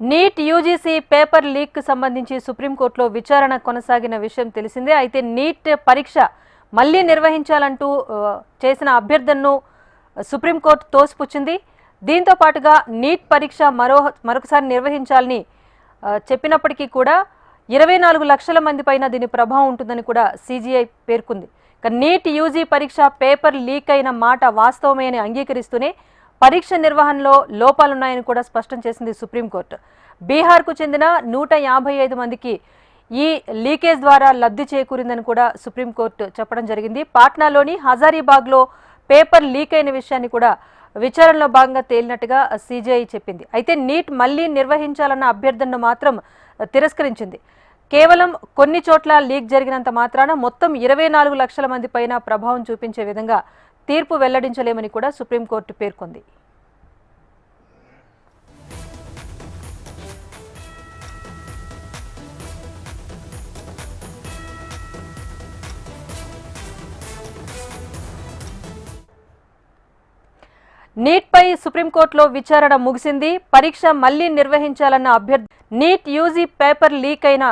Neat UGC paper leak సంబంధించి సుప్రీంకోర్టులో విచారణ కొనసాగిన విషయం తెలిసిందే. అయితే నీట్ పరీక్ష మళ్ళీ నిర్వహించాలంటూ చేసిన అభ్యర్థనను సుప్రీంకోర్టు తోసిపుచ్చింది. దీంతో పాటుగా నీట్ పరీక్ష మరో మరొకసారి నిర్వహించాలని చెప్పినప్పటికీ కూడా ఇరవై నాలుగు లక్షల మంది పైన దీని ప్రభావం ఉంటుందని కూడా సీజీఐ పేర్కొంది. నీట్ యూజీ పరీక్ష పేపర్ లీక్ అయిన మాట వాస్తవమే అని అంగీకరిస్తూనే పరీక్ష నిర్వహణలో లోపాలున్నాయని కూడా స్పష్టం చేసింది సుప్రీంకోర్టు. బీహార్కు చెందిన నూట యాభై ఐదు మందికి ఈ లీకేజ్ ద్వారా లబ్ధి చేకూరిందని కూడా సుప్రీంకోర్టు చెప్పడం జరిగింది. పాట్నాలోని హజారీబాగ్లో పేపర్ లీక్ అయిన విషయాన్ని కూడా విచారణలో భాగంగా తేలినట్టుగా సీజీఐ చెప్పింది. అయితే నీట్ మళ్ళీ నిర్వహించాలన్న అభ్యర్థనను మాత్రం తిరస్కరించింది. కేవలం కొన్ని చోట్ల లీక్ జరిగినంత మాత్రాన మొత్తం ఇరవై నాలుగు లక్షల మంది పైన ప్రభావం చూపించే విధంగా తీర్పు వెల్లడించలేమని కూడా సుప్రీంకోర్టు పేర్కొంది. నీట్ పై సుప్రీంకోర్టులో విచారణ ముగిసింది. పరీక్ష మళ్ళీ నిర్వహించాలన్న అభ్యర్థి నీట్ యూజీ పేపర్ లీక్ అయిన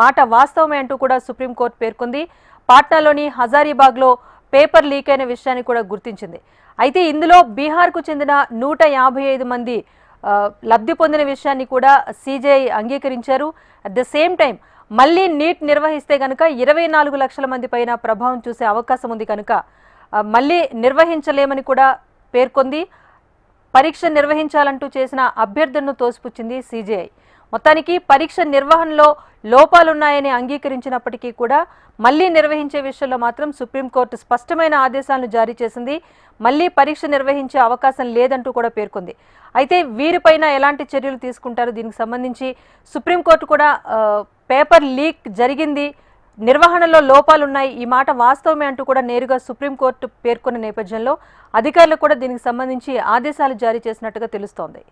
మాట వాస్తవమే అంటూ కూడా సుప్రీంకోర్టు పేర్కొంది. పాట్నాలోని హజారీబాగ్లో పేపర్ లీక్ అయిన విషయాన్ని కూడా గుర్తించింది. అయితే ఇందులో బీహార్కు చెందిన నూట యాభై ఐదు మంది లబ్ధి పొందిన విషయాన్ని కూడా సీజేఐ అంగీకరించారు. అట్ ద సేమ్ టైం మళ్ళీ నీట్ నిర్వహిస్తే కనుక ఇరవై నాలుగు లక్షల మంది పైన ప్రభావం చూసే అవకాశం ఉంది కనుక మళ్ళీ నిర్వహించలేమని కూడా పేర్కొంది. పరీక్ష నిర్వహించాలంటూ చేసిన అభ్యర్థనను తోసిపుచ్చింది సీజీఐ మొత్తానికి పరీక్ష నిర్వహణలో లోపాలున్నాయని అంగీకరించినప్పటికీ కూడా మళ్ళీ నిర్వహించే విషయంలో మాత్రం సుప్రీంకోర్టు స్పష్టమైన ఆదేశాలను జారీ చేసింది. మళ్ళీ పరీక్ష నిర్వహించే అవకాశం లేదంటూ కూడా పేర్కొంది. అయితే వీరిపైన ఎలాంటి చర్యలు తీసుకుంటారు? దీనికి సంబంధించి సుప్రీంకోర్టు కూడా పేపర్ లీక్ జరిగింది. నిర్వహణలో లోపాలున్నాయి. ఈ మాట వాస్తవమే అంటూ కూడా నేరుగా సుప్రీంకోర్టు పేర్కొన్న నేపథ్యంలో అధికారులు కూడా దీనికి సంబంధించి ఆదేశాలు జారీ చేసినట్టుగా తెలుస్తోంది.